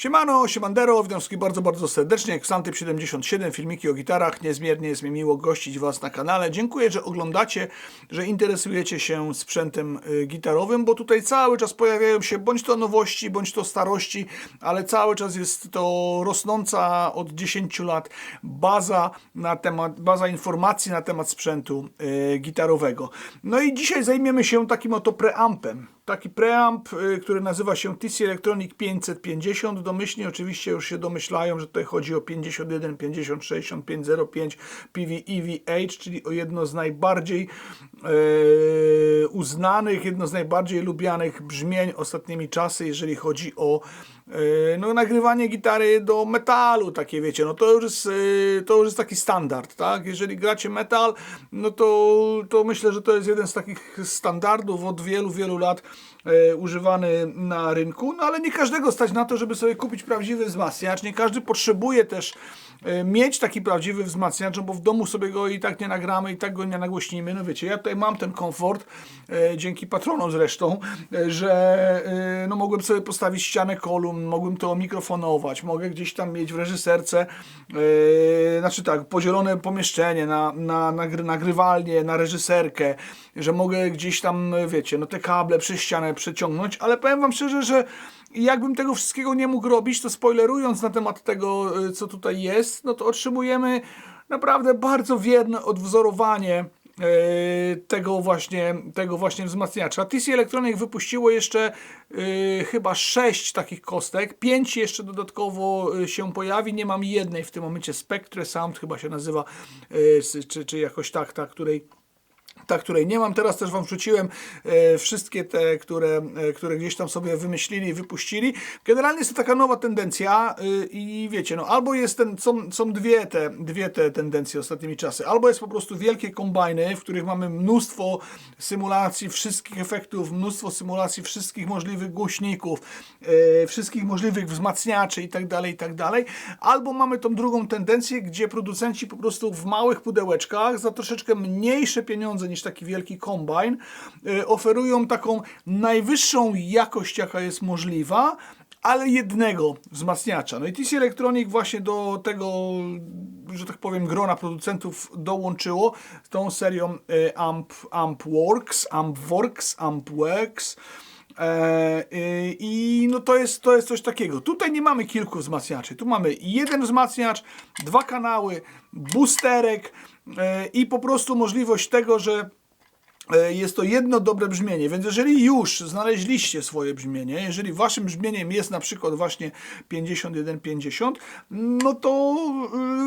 Siemano, siemandero, wszystkich bardzo, bardzo serdecznie. Xantyp77, filmiki o gitarach. Niezmiernie jest mi miło gościć Was na kanale. Dziękuję, że oglądacie, że interesujecie się sprzętem y, gitarowym, bo tutaj cały czas pojawiają się bądź to nowości, bądź to starości, ale cały czas jest to rosnąca od 10 lat baza na temat, baza informacji na temat sprzętu y, gitarowego. No i dzisiaj zajmiemy się takim oto preampem taki preamp, y, który nazywa się TC Electronic 550. Domyślnie oczywiście już się domyślają, że tutaj chodzi o 51, 50, 65, 05 PV-EVH, czyli o jedno z najbardziej e, uznanych, jedno z najbardziej lubianych brzmień ostatnimi czasy, jeżeli chodzi o e, no, nagrywanie gitary do metalu, takie wiecie, no to już jest, e, to już jest taki standard, tak? Jeżeli gracie metal, no to, to myślę, że to jest jeden z takich standardów od wielu, wielu lat e, używany na rynku, no ale nie każdego stać na to, żeby sobie kupić prawdziwy wzmacniacz, nie każdy potrzebuje też e, mieć taki prawdziwy wzmacniacz, no bo w domu sobie go i tak nie nagramy, i tak go nie nagłośnimy, no wiecie, ja tutaj mam ten komfort, e, dzięki patronom zresztą, e, że no mogłem sobie postawić ścianę kolumn, mogłem to mikrofonować, mogę gdzieś tam mieć w reżyserce, znaczy tak, podzielone pomieszczenie na, na, nagry, nagrywalnię, na reżyserkę, że mogę gdzieś tam, wiecie, no te kable przez ścianę przeciągnąć, ale powiem wam szczerze, że jakbym tego wszystkiego nie mógł robić, to spoilerując na temat tego, y, co tutaj jest, no to otrzymujemy naprawdę bardzo wierne odwzorowanie y, tego właśnie, tego właśnie wzmacniacza. TC Electronic wypuściło jeszcze y, chyba 6 takich kostek, 5 jeszcze dodatkowo się pojawi, nie mam jednej w tym momencie, Spectre Sound chyba się nazywa, y, czy, czy jakoś tak, ta, której ta, której nie mam. Teraz też Wam wrzuciłem e, wszystkie te, które, e, które gdzieś tam sobie wymyślili i wypuścili. Generalnie jest to taka nowa tendencja e, i wiecie, no albo jest ten, są, są dwie, te, dwie te tendencje ostatnimi czasy. Albo jest po prostu wielkie kombajny, w których mamy mnóstwo symulacji wszystkich efektów, mnóstwo symulacji wszystkich możliwych głośników, wszystkich możliwych wzmacniaczy i tak dalej, i tak. Albo mamy tą drugą tendencję, gdzie producenci po prostu w małych pudełeczkach za troszeczkę mniejsze pieniądze niż taki wielki kombajn y, oferują taką najwyższą jakość, jaka jest możliwa, ale jednego wzmacniacza. No i TC Electronic właśnie do tego, że tak powiem, grona producentów dołączyło z tą serią y, Amp, Amp Works, Amp Works, Amp Works. E, y, I no to jest, to jest coś takiego. Tutaj nie mamy kilku wzmacniaczy. Tu mamy jeden wzmacniacz, dwa kanały, boosterek e, i po prostu możliwość tego, że e, jest to jedno dobre brzmienie, więc jeżeli już znaleźliście swoje brzmienie, jeżeli waszym brzmieniem jest na przykład właśnie 51-50, no to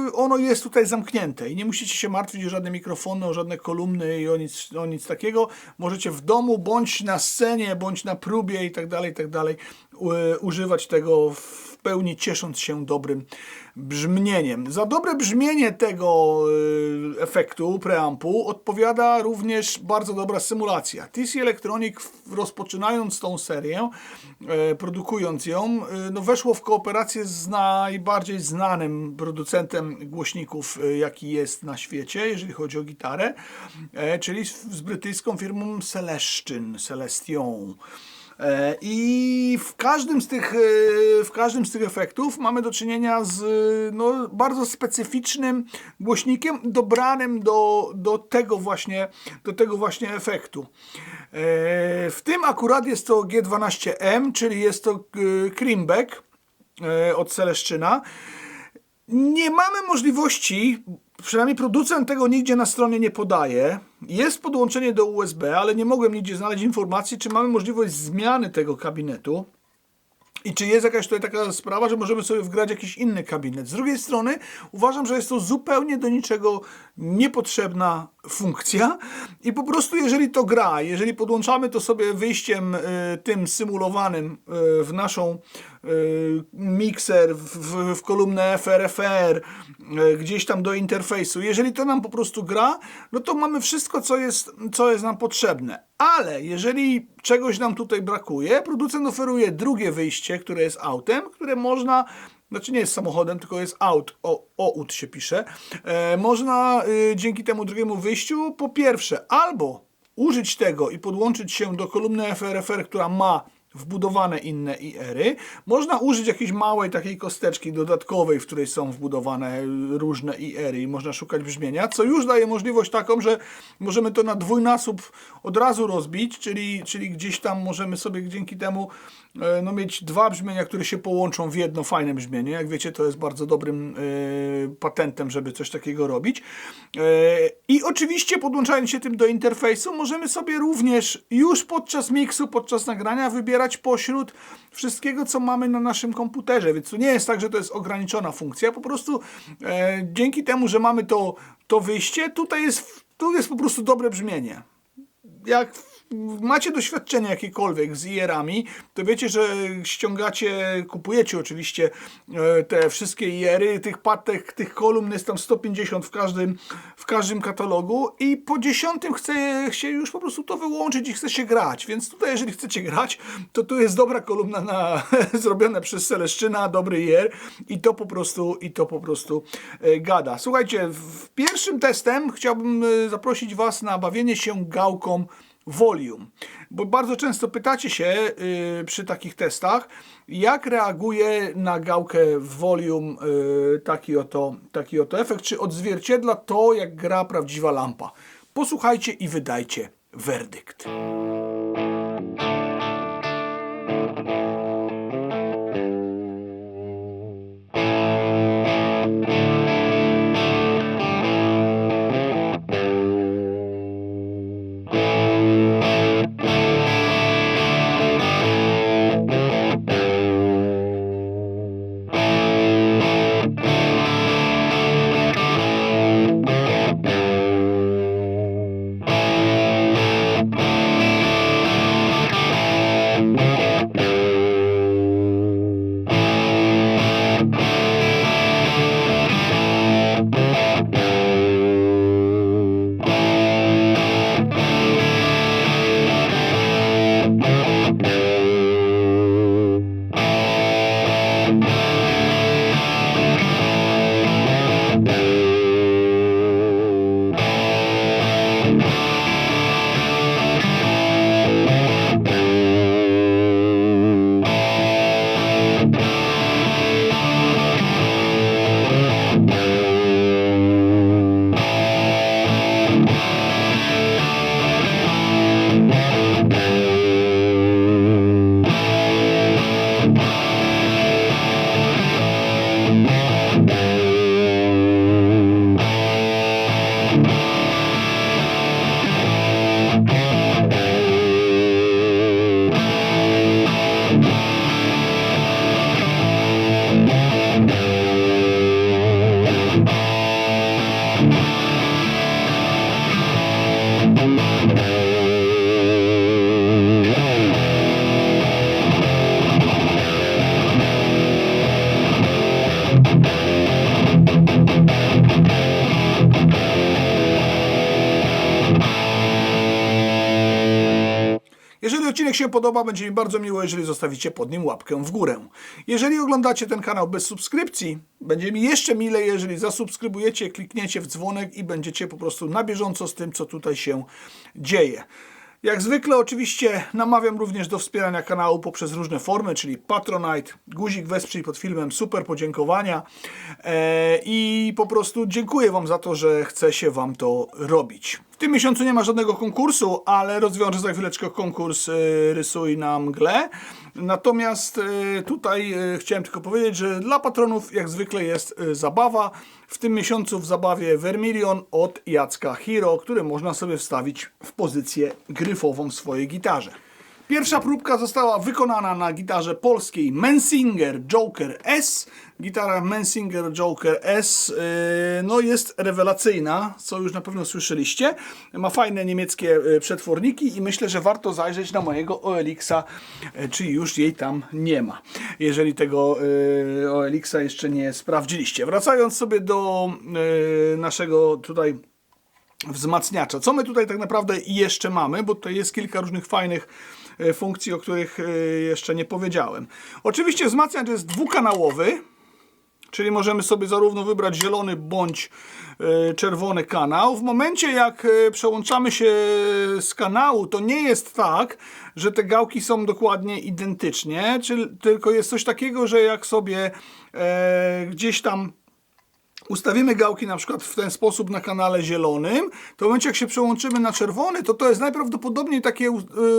y, ono jest tutaj zamknięte i nie musicie się martwić o żadne mikrofony, o żadne kolumny i o nic, o nic takiego. Możecie w domu, bądź na scenie, bądź na próbie i tak dalej, tak dalej używać tego w pełni ciesząc się dobrym brzmieniem. Za dobre brzmienie tego y, efektu preampu odpowiada również bardzo dobra symulacja. TC Electronic rozpoczynając tą serię, e, produkując ją, no weszło w kooperację z najbardziej znanym producentem głośników, jaki jest na świecie, jeżeli chodzi o gitarę, e, czyli z brytyjską firmą Celestion, Celestion. E, I w każdym z tych, e, w każdym z tych efektów mamy do czynienia z e, no, bardzo specyficznym głośnikiem dobranym do, do, tego właśnie, do tego właśnie efektu. W tym akurat jest to G12M, czyli jest to Creamback od Celeszczyna. Nie mamy możliwości, przynajmniej producent tego nigdzie na stronie nie podaje. Jest podłączenie do USB, ale nie mogłem nigdzie znaleźć informacji, czy mamy możliwość zmiany tego kabinetu. I czy jest jakaś tutaj taka sprawa, że możemy sobie wgrać jakiś inny kabinet? Z drugiej strony uważam, że jest to zupełnie do niczego niepotrzebna funkcja i po prostu jeżeli to gra, jeżeli podłączamy to sobie wyjściem y, tym symulowanym y, w naszą y, mikser, w, w, kolumnę FRFR, gdzieś tam do interfejsu, jeżeli to nam po prostu gra, no to mamy wszystko, co jest, co jest nam potrzebne. Ale jeżeli czegoś nam tutaj brakuje, producent oferuje drugie wyjście, które jest autem, które można znaczy nie jest samochodem, tylko jest aut, o, out się pisze. E, można y, dzięki temu drugiemu wyjściu po pierwsze albo użyć tego i podłączyć się do kolumny FRFR, która ma wbudowane inne IR-y. Można użyć jakiejś małej takiej kosteczki dodatkowej, w której są wbudowane różne IR-y i można szukać brzmienia, co już daje możliwość taką, że możemy to na dwójnasób od razu rozbić, czyli, czyli gdzieś tam możemy sobie dzięki temu no, mieć dwa brzmienia, które się połączą w jedno fajne brzmienie. Jak wiecie, to jest bardzo dobrym e, patentem, żeby coś takiego robić. E, I oczywiście podłączając się tym do interfejsu, możemy sobie również już podczas miksu, podczas nagrania wybierać pośród wszystkiego, co mamy na naszym komputerze. Więc to nie jest tak, że to jest ograniczona funkcja. Po prostu e, dzięki temu, że mamy to, to wyjście, tutaj jest, tu jest po prostu dobre brzmienie jak macie doświadczenie jakiekolwiek z IR-ami, to wiecie, że ściągacie, kupujecie oczywiście e, te wszystkie IR-y, tych patek, tych kolumn jest tam 150 w każdym, w każdym katalogu i po dziesiątym chce się już po prostu to wyłączyć i chce się grać, więc tutaj jeżeli chcecie grać, to tu jest dobra kolumna na, zrobiona przez Celeszczyna, dobry IR i to po prostu, i to po prostu e, gada. Słuchajcie, w pierwszym testem chciałbym e, zaprosić Was na bawienie się gałką volume. Bo bardzo często pytacie się y, przy takich testach, jak reaguje na gałkę volume y, taki, oto, taki oto efekt, czy odzwierciedla to, jak gra prawdziwa lampa. Posłuchajcie i wydajcie werdykt. Się podoba, będzie mi bardzo miło, jeżeli zostawicie pod nim łapkę w górę. Jeżeli oglądacie ten kanał bez subskrypcji, będzie mi jeszcze milej, jeżeli zasubskrybujecie, klikniecie w dzwonek i będziecie po prostu na bieżąco z tym, co tutaj się dzieje. Jak zwykle oczywiście namawiam również do wspierania kanału poprzez różne formy, czyli Patronite, guzik wesprzyj pod filmem, super podziękowania e, i po prostu dziękuję Wam za to, że chce się Wam to robić. Tym miesiącu nie ma żadnego konkursu, ale rozwiążę za chwileczkę konkurs e, Rysuj na mgle. Natomiast e, tutaj e, chciałem tylko powiedzieć, że dla patronów jak zwykle jest zabawa. W tym miesiącu w zabawie Vermilion od Jacka Hero, który można sobie wstawić w pozycję gryfową w swojej gitarze. Pierwsza próbka została wykonana na gitarze polskiej Mensinger Joker S. Gitara Mensinger Joker S yy, no jest rewelacyjna, co już na pewno słyszeliście. Ma fajne niemieckie yy, przetworniki i myślę, że warto zajrzeć na mojego OLX-a, yy, czy już jej tam nie ma. Jeżeli tego yy, OLX-a jeszcze nie sprawdziliście. Wracając sobie do yy, naszego tutaj wzmacniacza. Co my tutaj tak naprawdę jeszcze mamy, bo tutaj jest kilka różnych fajnych e, funkcji, o których e, jeszcze nie powiedziałem. Oczywiście wzmacniacz jest dwukanałowy, czyli możemy sobie zarówno wybrać zielony bądź e, czerwony kanał. W momencie jak przełączamy się z kanału, to nie jest tak, że te gałki są dokładnie identycznie, czyli tylko jest coś takiego, że jak sobie gdzieś tam ustawimy gałki na przykład w ten sposób na kanale zielonym, to w momencie jak się przełączymy na czerwony, to to jest najprawdopodobniej takie,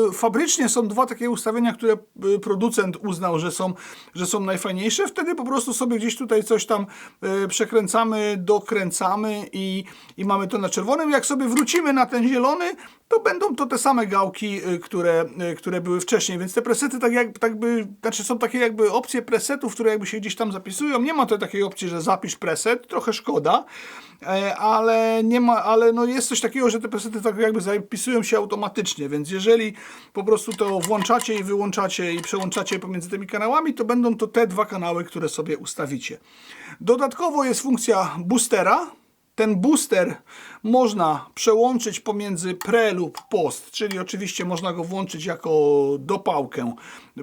y, fabrycznie są dwa takie ustawienia, które y, producent uznał, że są, że są najfajniejsze. Wtedy po prostu sobie gdzieś tutaj coś tam y, przekręcamy, dokręcamy i, i mamy to na czerwonym. Jak sobie wrócimy na ten zielony, to będą to te same gałki, y, które, y, które były wcześniej, więc te presety tak jakby, tak by, znaczy są takie jakby opcje presetów, które jakby się gdzieś tam zapisują. Nie ma to takiej opcji, że zapisz preset, trochę szkoda, e, ale nie ma, ale no jest coś takiego, że te presety tak jakby zapisują się automatycznie, więc jeżeli po prostu to włączacie i wyłączacie i przełączacie pomiędzy tymi kanałami, to będą to te dwa kanały, które sobie ustawicie. Dodatkowo jest funkcja boostera, ten booster można przełączyć pomiędzy pre lub post, czyli oczywiście można go włączyć jako dopałkę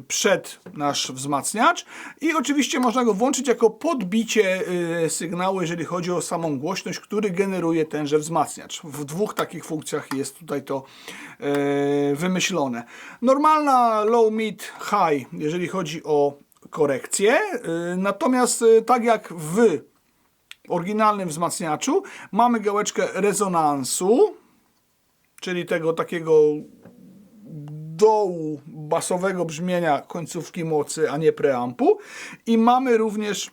przed nasz wzmacniacz i oczywiście można go włączyć jako podbicie y, sygnału, jeżeli chodzi o samą głośność, który generuje tenże wzmacniacz. W dwóch takich funkcjach jest tutaj to y, wymyślone. Normalna low, mid, high, jeżeli chodzi o korekcję, y, natomiast tak jak w oryginalnym wzmacniaczu mamy gałeczkę rezonansu, czyli tego takiego dołu basowego brzmienia końcówki mocy, a nie preampu. I mamy również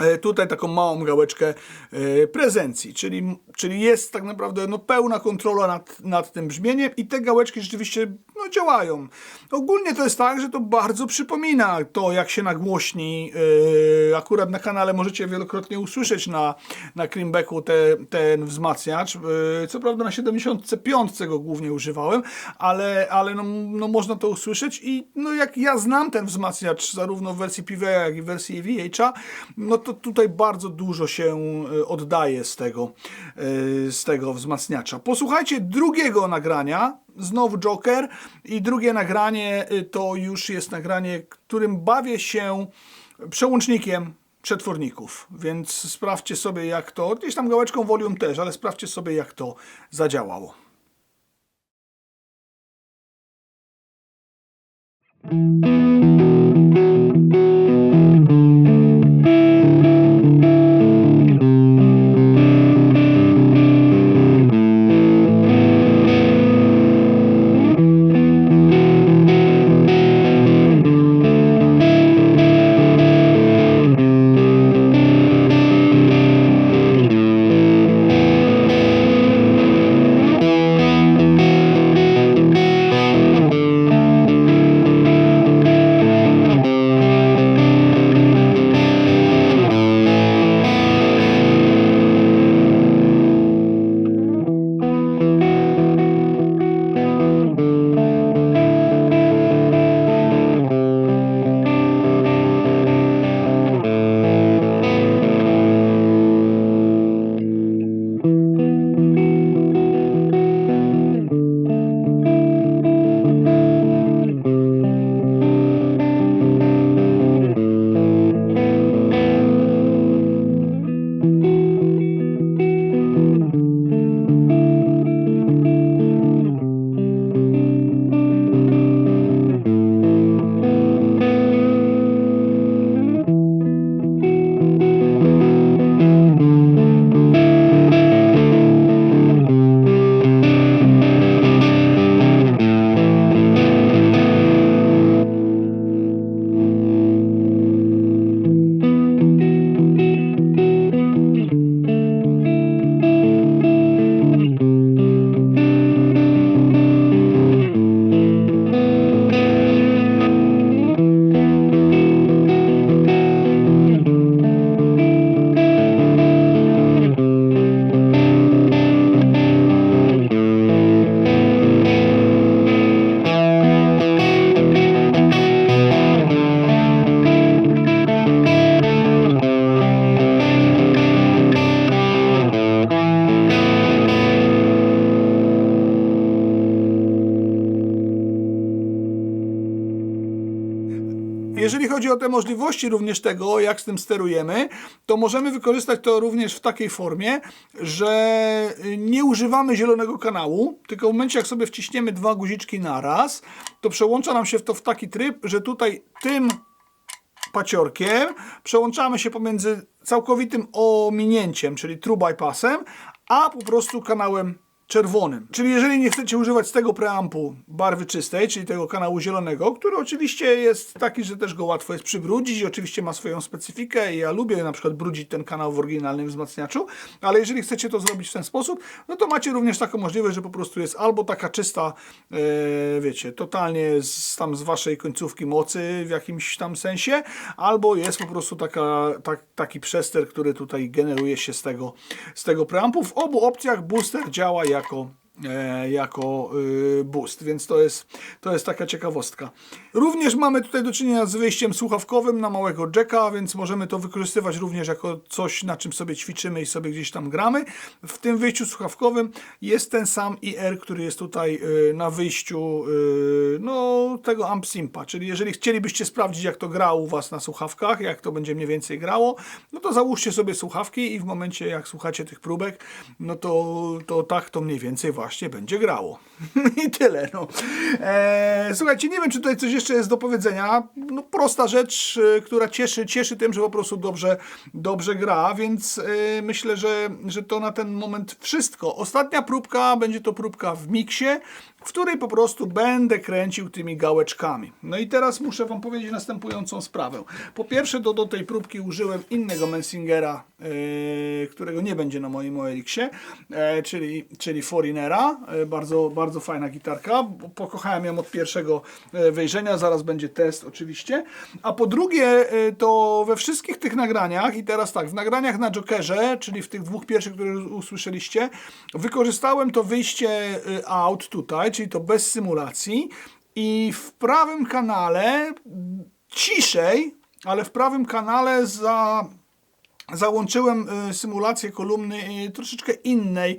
E, tutaj taką małą gałeczkę e, prezencji, czyli, czyli jest tak naprawdę no, pełna kontrola nad, nad tym brzmieniem i te gałeczki rzeczywiście działają. Ogólnie to jest tak, że to bardzo przypomina to, jak się nagłośni. Yy, akurat na kanale możecie wielokrotnie usłyszeć na, na Creambacku te, ten wzmacniacz. Yy, co prawda na 75 go głównie używałem, ale, ale no, no, można to usłyszeć i no, jak ja znam ten wzmacniacz zarówno w wersji PV, jak i w wersji VH'a, no to tutaj bardzo dużo się e, oddaje z tego, e, z tego wzmacniacza. Posłuchajcie drugiego nagrania, znowu Joker. I drugie nagranie y, to już jest nagranie, którym bawię się przełącznikiem przetworników, więc sprawdźcie sobie jak to, gdzieś tam gałeczką volume też, ale sprawdźcie sobie jak to zadziałało. Możliwości również tego, jak z tym sterujemy, to możemy wykorzystać to również w takiej formie, że nie używamy zielonego kanału, tylko w momencie jak sobie wciśniemy dwa guziczki na raz, to przełącza nam się to w taki tryb, że tutaj tym paciorkiem przełączamy się pomiędzy całkowitym ominięciem, czyli true bypassem, a po prostu kanałem czerwonym. Czyli jeżeli nie chcecie używać z tego preampu barwy czystej, czyli tego kanału zielonego, który oczywiście jest taki, że też go łatwo jest przybrudzić i oczywiście ma swoją specyfikę i ja lubię na przykład brudzić ten kanał w oryginalnym wzmacniaczu, ale jeżeli chcecie to zrobić w ten sposób, no to macie również taką możliwość, że po prostu jest albo taka czysta, e, wiecie, totalnie z, tam z waszej końcówki mocy w jakimś tam sensie, albo jest po prostu taka, tak, taki przester, który tutaj generuje się z tego, z tego preampu. W obu opcjach booster działa jako e, jako y, boost, więc to jest, to jest taka ciekawostka. Również mamy tutaj do czynienia z wyjściem słuchawkowym na małego jacka, więc możemy to wykorzystywać również jako coś, na czym sobie ćwiczymy i sobie gdzieś tam gramy. W tym wyjściu słuchawkowym jest ten sam IR, który jest tutaj y, na wyjściu y, no, tego Amp Simpa, czyli jeżeli chcielibyście sprawdzić jak to gra u Was na słuchawkach, jak to będzie mniej więcej grało, no to załóżcie sobie słuchawki i w momencie jak słuchacie tych próbek, no to, to tak to mniej więcej właśnie będzie grało. I tyle. No. Eee, słuchajcie, nie wiem, czy tutaj coś jeszcze jest do powiedzenia. No, prosta rzecz, e, która cieszy, cieszy tym, że po prostu dobrze, dobrze gra, więc e, myślę, że, że to na ten moment wszystko. Ostatnia próbka będzie to próbka w miksie, w której po prostu będę kręcił tymi gałeczkami. No i teraz muszę Wam powiedzieć następującą sprawę. Po pierwsze, do, do tej próbki użyłem innego Mensingera, yy, którego nie będzie na moim OLX-ie, yy, czyli, czyli Foreignera. Yy, bardzo, bardzo fajna gitarka. Pokochałem ją od pierwszego wejrzenia, zaraz będzie test oczywiście. A po drugie, to we wszystkich tych nagraniach, i teraz tak, w nagraniach na Jokerze, czyli w tych dwóch pierwszych, które usłyszeliście, wykorzystałem to wyjście out tutaj, czyli to bez symulacji. I w prawym kanale ciszej, ale w prawym kanale za, załączyłem y, symulację kolumny y, troszeczkę innej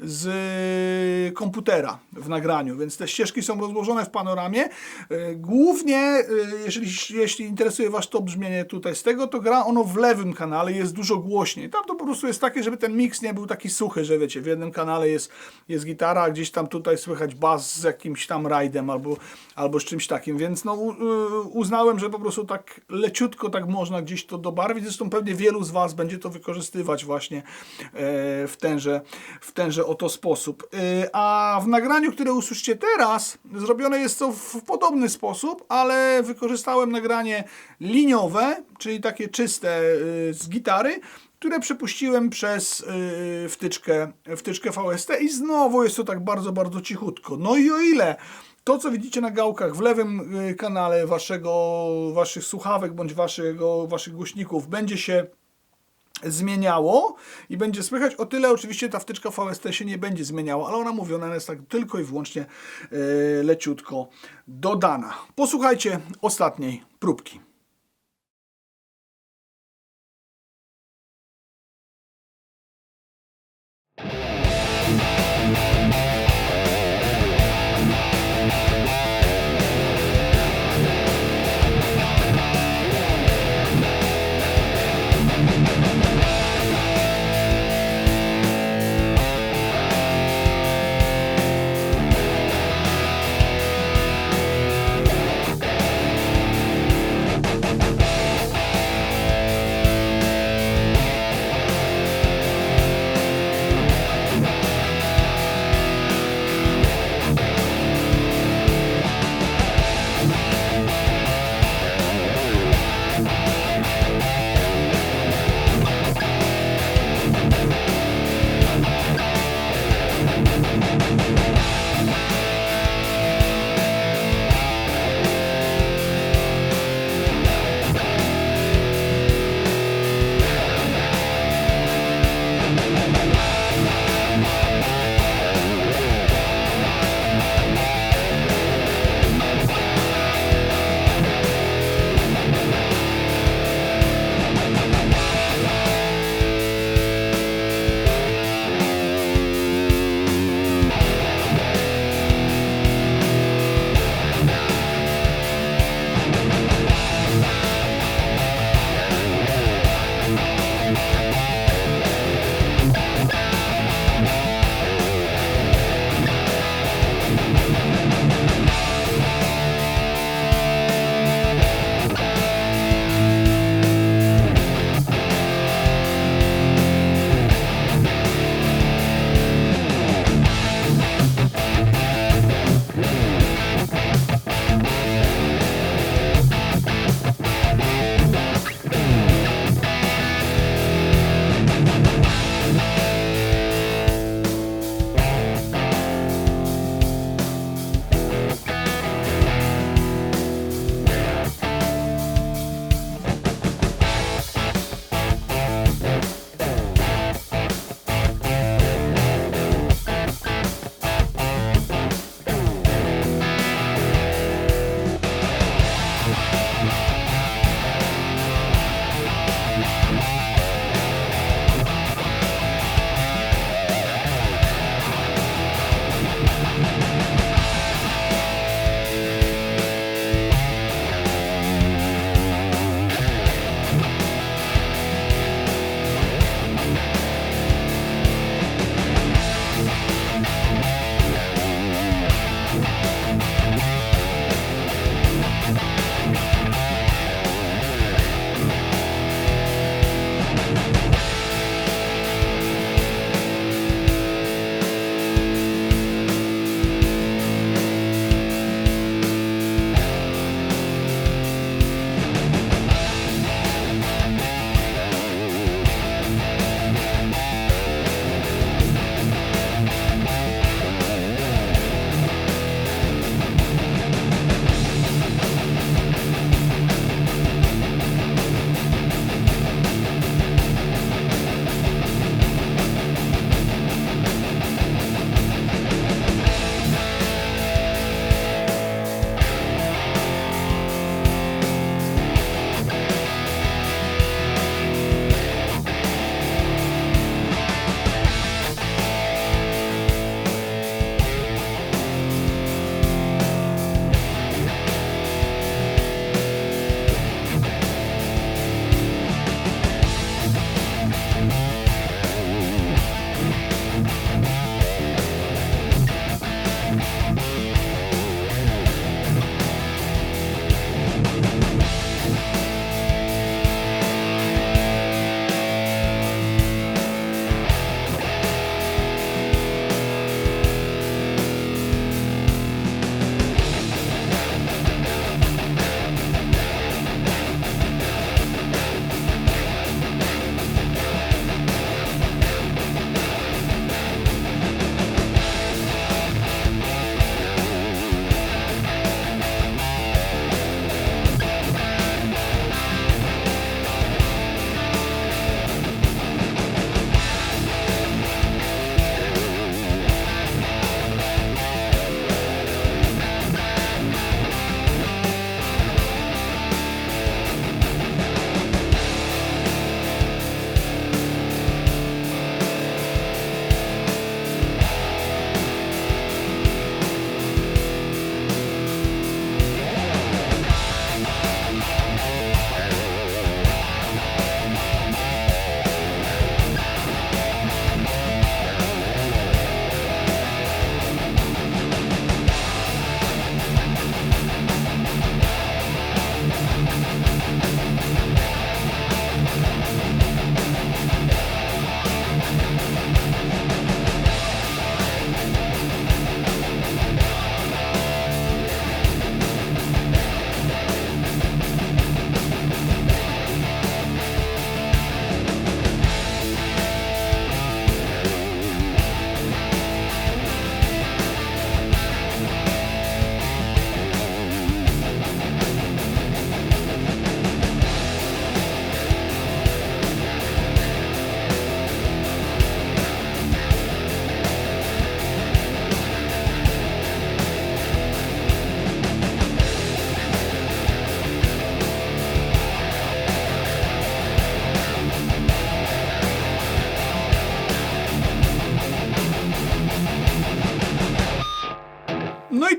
z komputera w nagraniu, więc te ścieżki są rozłożone w panoramie. E, głównie, e, jeżeli, jeśli interesuje Was to brzmienie tutaj z tego, to gra ono w lewym kanale, jest dużo głośniej. Tam to po prostu jest takie, żeby ten miks nie był taki suchy, że wiecie, w jednym kanale jest, jest gitara, a gdzieś tam tutaj słychać bas z jakimś tam rajdem albo, albo z czymś takim, więc no, uznałem, że po prostu tak leciutko tak można gdzieś to dobarwić. Zresztą pewnie wielu z Was będzie to wykorzystywać właśnie e, w tenże, w tenże oto sposób. Y, a w nagraniu, które usłyszycie teraz, zrobione jest to w podobny sposób, ale wykorzystałem nagranie liniowe, czyli takie czyste y, z gitary, które przepuściłem przez y, wtyczkę, wtyczkę VST i znowu jest to tak bardzo, bardzo cichutko. No i o ile to, co widzicie na gałkach w lewym kanale waszego, waszych słuchawek bądź waszego, waszych głośników będzie się zmieniało i będzie słychać. O tyle oczywiście ta wtyczka VST się nie będzie zmieniała, ale ona mówiona jest tak tylko i wyłącznie yy, leciutko dodana. Posłuchajcie ostatniej próbki.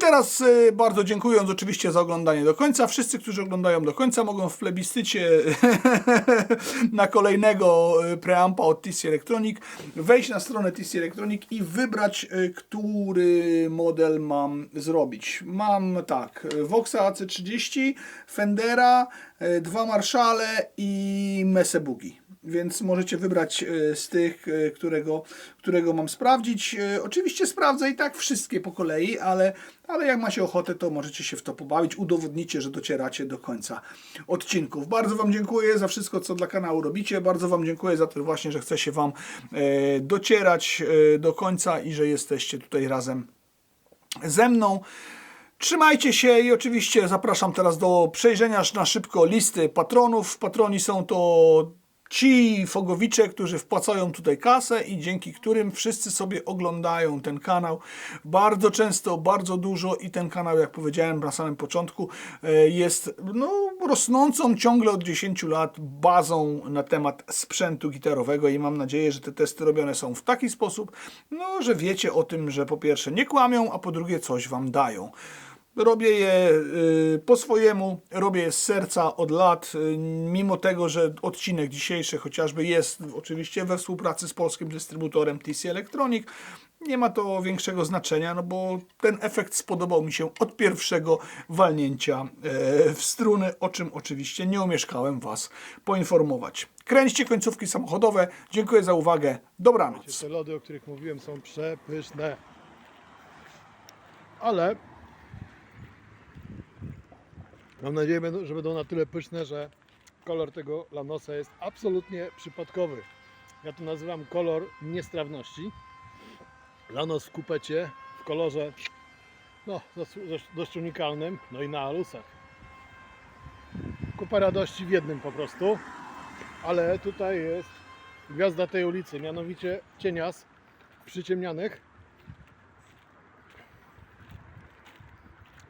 Teraz y, bardzo dziękując oczywiście za oglądanie do końca. Wszyscy, którzy oglądają do końca mogą w plebiscycie na kolejnego y, preampa od TC Electronic wejść na stronę TC Electronic i wybrać, y, który model mam zrobić. Mam tak, Voxa AC30, Fendera, dwa Marshale i Mese Boogie. Więc możecie wybrać y, z tych, y, którego, którego mam sprawdzić. Y, Oczywiście sprawdzę i tak wszystkie po kolei, ale, ale jak macie ochotę, to możecie się w to pobawić. Udowodnicie, że docieracie do końca odcinków. Bardzo Wam dziękuję za wszystko, co dla kanału robicie. Bardzo Wam dziękuję za to właśnie, że chce się Wam e, docierać e, do końca i że jesteście tutaj razem ze mną. Trzymajcie się i oczywiście zapraszam teraz do przejrzenia na szybko listy patronów. Patroni są to ci fogowicze, którzy wpłacają tutaj kasę i dzięki którym wszyscy sobie oglądają ten kanał. Bardzo często, bardzo dużo i ten kanał, jak powiedziałem na samym początku, e, jest no, rosnącą ciągle od 10 lat bazą na temat sprzętu gitarowego i mam nadzieję, że te testy robione są w taki sposób, no, że wiecie o tym, że po pierwsze nie kłamią, a po drugie coś wam dają. Robię je y, po swojemu, robię je z serca od lat, y, mimo tego, że odcinek dzisiejszy chociażby jest oczywiście we współpracy z polskim dystrybutorem TC Electronic. Nie ma to większego znaczenia, no bo ten efekt spodobał mi się od pierwszego walnięcia e, w struny, o czym oczywiście nie omieszkałem Was poinformować. Kręćcie końcówki samochodowe. Dziękuję za uwagę. Dobranoc. Te lody, o których mówiłem, są przepyszne. Ale mam nadzieję, że będą na tyle pyszne, że kolor tego lanosa jest absolutnie przypadkowy. Ja to nazywam kolor niestrawności. Lanos w kupecie w kolorze no, dość unikalnym, no i na alusach. Kupa radości w jednym po prostu, ale tutaj jest gwiazda tej ulicy, mianowicie cienias przyciemnianych.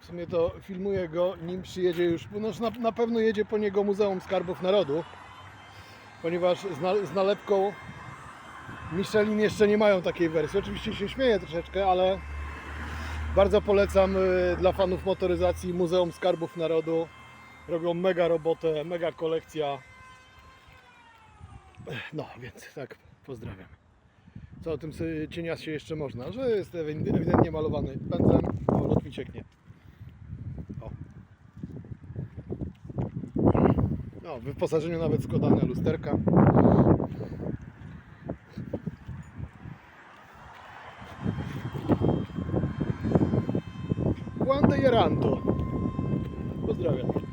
W sumie to filmuję go, nim przyjedzie już, no na, na pewno jedzie po niego Muzeum Skarbów Narodu, ponieważ z, na, z nalepką Michelin jeszcze nie mają takiej wersji. Oczywiście się śmieję troszeczkę, ale bardzo polecam y, dla fanów motoryzacji Muzeum Skarbów Narodu. Robią mega robotę, mega kolekcja. No, więc tak, pozdrawiam. Co o tym sy- cieniasie jeszcze można? Że jest ewi- ewidentnie malowany pędzlem, mi cieknie. No, w wyposażeniu nawet składane lusterka. Quando Jeranto. Pozdrawiam.